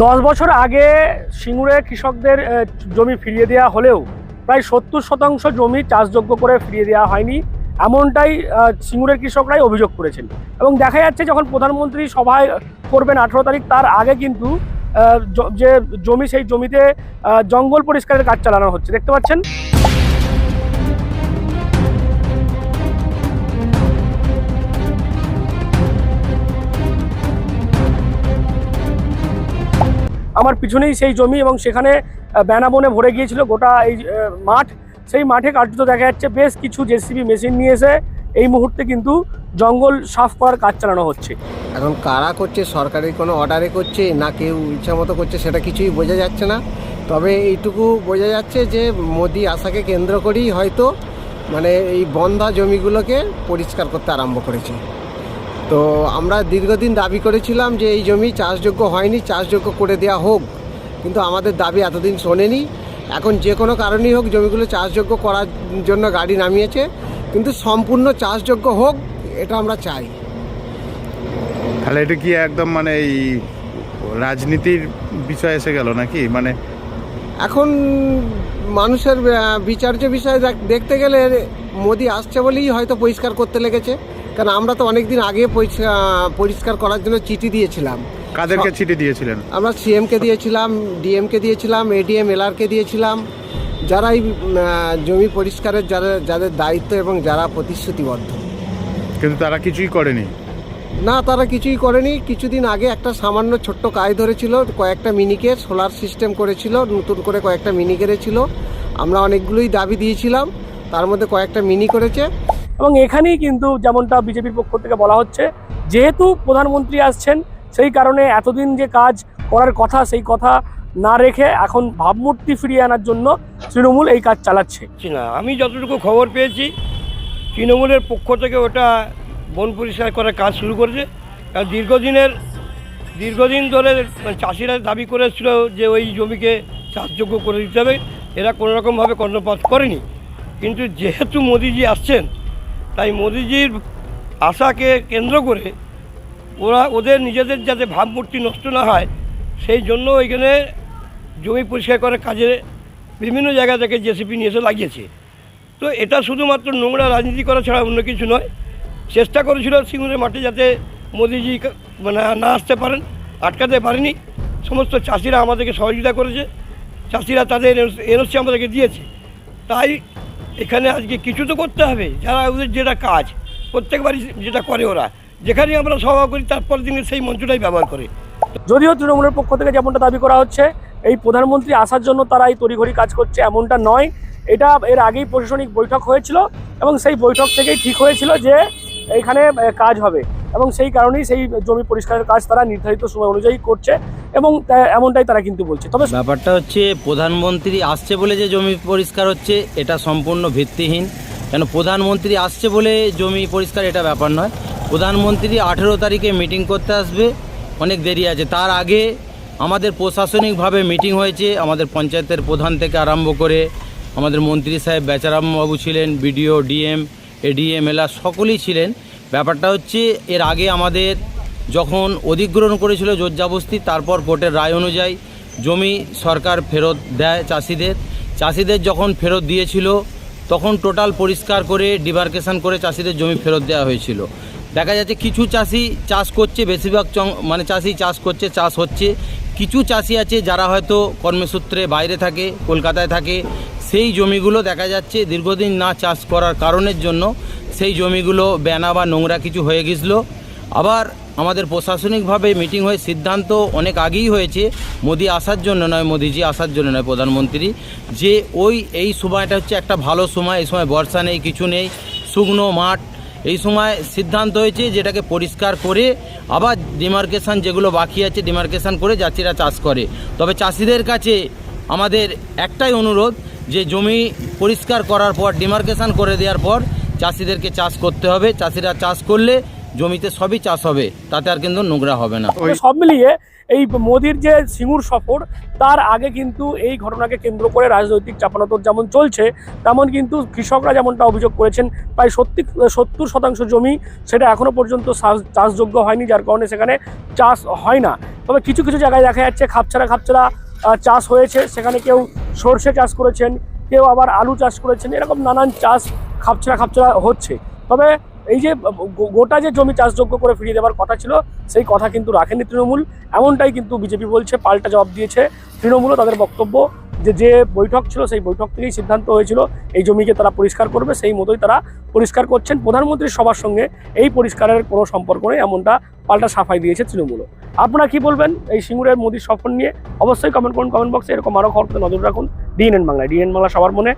দশ বছর আগে সিঙ্গুরে কৃষকদের জমি ফিরিয়ে দেওয়া হলেও প্রায় সত্তর শতাংশ জমি চাষযোগ্য করে ফিরিয়ে দেওয়া হয়নি। এমনটাই সিঙ্গুরের কৃষকরাই অভিযোগ করেছেন। এবং দেখা যাচ্ছে যখন প্রধানমন্ত্রী সভায় করবেন আঠেরো তারিখ, তার আগে কিন্তু যে জমি, সেই জমিতে জঙ্গল পরিষ্কারের কাজ চালানো হচ্ছে। দেখতে পাচ্ছেন? আমার পিছনেই সেই জমি এবং সেখানে আহ, বেনাবনে ভরে গিয়েছিল গোটা এই মাঠ। সেই মাঠে কার্যত দেখা যাচ্ছে বেশ কিছু জেসিবি মেশিন নিয়ে এসে এই মুহূর্তে কিন্তু জঙ্গল সাফ করার কাজ চালানো হচ্ছে। এখন কারা করছে সরকারি কোনো অর্ডারে করছে না কেউ ইচ্ছা মতো করছে সেটা কিছুই বোঝা যাচ্ছে না। তবে এইটুকু বোঝা যাচ্ছে যে মোদি আশাকে কেন্দ্র করেই হয়তো মানে এই বন্ধা জমিগুলোকে পরিষ্কার করতে আরম্ভ করেছে। তো আমরা দীর্ঘদিন দাবি করেছিলাম যে এই জমি চাষযোগ্য হয়নি চাষযোগ্য করে দেওয়া হোক। কিন্তু আমাদের দাবি এতদিন শোনেনি। এখন যে কোনো কারণেই হোক জমিগুলো চাষযোগ্য করার জন্য গাড়ি নামিয়েছে। কিন্তু সম্পূর্ণ চাষযোগ্য হোক এটা আমরা চাই। তাহলে এটা কি একদম মানে এই রাজনীতির বিষয় এসে গেল নাকি? মানে এখন মানুষের বিচার্য বিষয় দেখতে গেলে মোদি আসছে বলেই হয়তো পরিষ্কার করতে লেগেছে। কারণ আমরা তো অনেক দিন আগে পরিষ্কার করার জন্য চিঠি দিয়েছিলাম। কাদেরকে চিঠি দিয়েছিলেন? আমরা সিএমকে দিয়েছিলাম ডিএমকে দিয়েছিলাম এডিএম এলআরকে দিয়েছিলাম। যারা এই উম, জমি পরিষ্কারের যারা যাদের দায়িত্ব এবং যারা প্রতিশ্রুতিবদ্ধ। কিন্তু তারা কিছুই করেনি। না তারা কিছুই করেনি। কিছুদিন আগে একটা সামান্য ছোট্ট কাজ ধরেছিল কয়েকটা মিনিকে সোলার সিস্টেম করেছিল নতুন করে কয়েকটা মিনি কেড়েছিল। আমরা অনেকগুলোই দাবি দিয়েছিলাম তার মধ্যে কয়েকটা মিনি করেছে। এবং এখানেই কিন্তু যেমনটা বিজেপির পক্ষ থেকে বলা হচ্ছে, যেহেতু প্রধানমন্ত্রী আসছেন, সেই কারণে এতদিন যে কাজ করার কথা, সেই কথা না রেখে এখন ভাবমূর্তি ফিরিয়ে আনার জন্য তৃণমূল এই কাজ চালাচ্ছে। না, আমি যতটুকু খবর পেয়েছি, তৃণমূলের পক্ষ থেকে ওটা বন পরিষ্কার করার কাজ শুরু করেছে। কারণ দীর্ঘদিনের, দীর্ঘদিন ধরে মানে চাষিরা দাবি করেছিল যে ওই জমিকে চাষযোগ্য করে দিতে হবে। এরা কোনো রকমভাবে কর্ণপাত করেনি। কিন্তু যেহেতু মোদিজি আসছেন তাই মোদিজির আশাকে কেন্দ্র করে ওরা ওদের নিজেদের যাতে ভাবমূর্তি নষ্ট না হয়, সেই জন্য ওইখানে জমি পরিষ্কার করার কাজে বিভিন্ন জায়গা থেকে জেসিপি নিয়ে এসে লাগিয়েছে। তো এটা শুধুমাত্র নোংরা রাজনীতি করা ছাড়া অন্য কিছু নয়, চেষ্টা করেছিল সিঙ্গুরের মাঠে যাতে মোদিজি মানে না আসতে পারেন, আটকাতে পারেনি। সমস্ত চাষিরা আমাদেরকে সহযোগিতা করেছে, চাষিরা তাদের এনওসি আমাদেরকে দিয়েছে। তাই এখানে আজকে কিছু তো করতে হবে। যারা ওদের যেটা কাজ, প্রত্যেকবারই যেটা করে ওরা। যেখানে আমরা সভা করি, তারপর দিনে সেই মঞ্চটাই ব্যবহার করে। যদিও তৃণমূলের পক্ষ থেকে যেমনটা দাবি করা হচ্ছে, এই প্রধানমন্ত্রী আসার জন্য তারা এই তড়িঘড়ি কাজ করছে এমনটা নয়। এটা এর আগেই প্রশাসনিক বৈঠক হয়েছিল এবং সেই বৈঠক থেকেই ঠিক হয়েছিল যে এখানে কাজ হবে। এবং সেই কারণেই সেই জমি পরিষ্কারের কাজ তারা নির্ধারিত সময় অনুযায়ী করছে এবং এমনটাই তারা কিন্তু বলছে। তবে ব্যাপারটা হচ্ছে প্রধানমন্ত্রী আসছে বলে যে জমি পরিষ্কার হচ্ছে, এটা সম্পূর্ণ ভিত্তিহীন। কেন প্রধানমন্ত্রী আসছে বলে জমি পরিষ্কার এটা ব্যাপার নয়। প্রধানমন্ত্রী আঠেরো তারিখে মিটিং করতে আসবে, অনেক দেরি আছে। তার আগে আমাদের প্রশাসনিকভাবে মিটিং হয়েছে, আমাদের পঞ্চায়েতের প্রধান থেকে আরম্ভ করে আমাদের মন্ত্রী সাহেব, বেচারামবাবু ছিলেন, বিডিও, ডিএম, এডিএম, এলা সকলেই ছিলেন। ব্যাপারটা হচ্ছে, এর আগে আমাদের যখন অধিগ্রহণ করেছিল জোরজাবস্তি তারপর কোর্টের রায় অনুযায়ী জমি সরকার ফেরত দেয় চাষিদের। চাষিদের যখন ফেরত দিয়েছিল, তখন টোটাল পরিষ্কার করে ডিমার্কেশন করে চাষিদের জমি ফেরত দেওয়া হয়েছিল। দেখা যাচ্ছে কিছু চাষি চাষ করছে, বেশিরভাগ মানে চাষি চাষ করছে, চাষ হচ্ছে। কিছু চাষি আছে যারা হয়তো কর্মসূত্রে বাইরে থাকে, কলকাতায় থাকে। সেই জমিগুলো দেখা যাচ্ছে দীর্ঘদিন না চাষ করার কারণের জন্য সেই জমিগুলো বেনা বা নোংরা কিছু হয়ে গেছিল। আবার আমাদের প্রশাসনিকভাবে মিটিং হয়ে সিদ্ধান্ত অনেক আগেই হয়েছে। মোদি আসার জন্য নয়, মোদিজি আসার জন্য নয়, প্রধানমন্ত্রী। যে ওই, এই সময়টা হচ্ছে একটা ভালো সময়, এই সময় বর্ষা নেই, কিছু নেই, শুকনো মাঠ এই সময় সিদ্ধান্ত হয়েছে যেটাকে পরিষ্কার করে আবার ডিমার্কেশান যেগুলো বাকি আছে ডিমার্কেশন করে চাষিরা চাষ করে। তবে চাষিদের কাছে আমাদের একটাই অনুরোধ যে জমি পরিষ্কার করার পর ডিমার্কেশান করে দেওয়ার পর চাষিদেরকে চাষ করতে হবে। চাষিরা চাষ করলে জমিতে সবই চাষ হবে তাতে আর কিন্তু নোংরা হবে না। সব মিলিয়ে এই মোদির যে সিঙ্গুর সফর তার আগে কিন্তু এই ঘটনাকে কেন্দ্র করে রাজনৈতিক চাপানোতর যেমন চলছে তেমন কিন্তু কৃষকরা যেমনটা অভিযোগ করেছেন প্রায় সত্যি সত্তর শতাংশ জমি সেটা এখনও পর্যন্ত চাষ- চাষযোগ্য হয়নি যার কারণে সেখানে চাষ হয় না। তবে কিছু কিছু জায়গায় দেখা যাচ্ছে খাপছাড়া খাপছাড়া চাষ হয়েছে সেখানে কেউ সর্ষে চাষ করেছেন কেউ আবার আলু চাষ করেছেন এরকম নানান চাষ খাপছাড়া খাপছাড়া হচ্ছে। তবে এই যে গোটা যে জমি চাষযোগ্য করে ফিরিয়ে দেওয়ার কথা ছিল, সেই কথা কিন্তু রাখেনি তৃণমূল। এমনটাই কিন্তু বিজেপি বলছে, পাল্টা জবাব দিয়েছে। তৃণমূলও তাদের বক্তব্য যে যে বৈঠক ছিল, সেই বৈঠক থেকেই সিদ্ধান্ত হয়েছিল, এই জমিকে তারা পরিষ্কার করবে। সেই মতোই তারা পরিষ্কার করছেন। প্রধানমন্ত্রীর সবার সঙ্গে এই পরিষ্কারের কোনো সম্পর্ক নেই, এমনটা পাল্টা সাফাই দিয়েছে তৃণমূলও। আপনারা কি বলবেন এই সিঙ্গুরের মোদীর সফর নিয়ে? অবশ্যই কমেন্ট করুন কমেন্ট বক্সে এরকম আরও খবর নজর রাখুন। ডিএনএন বাংলায় ডিএনএন বাংলা সবার মনে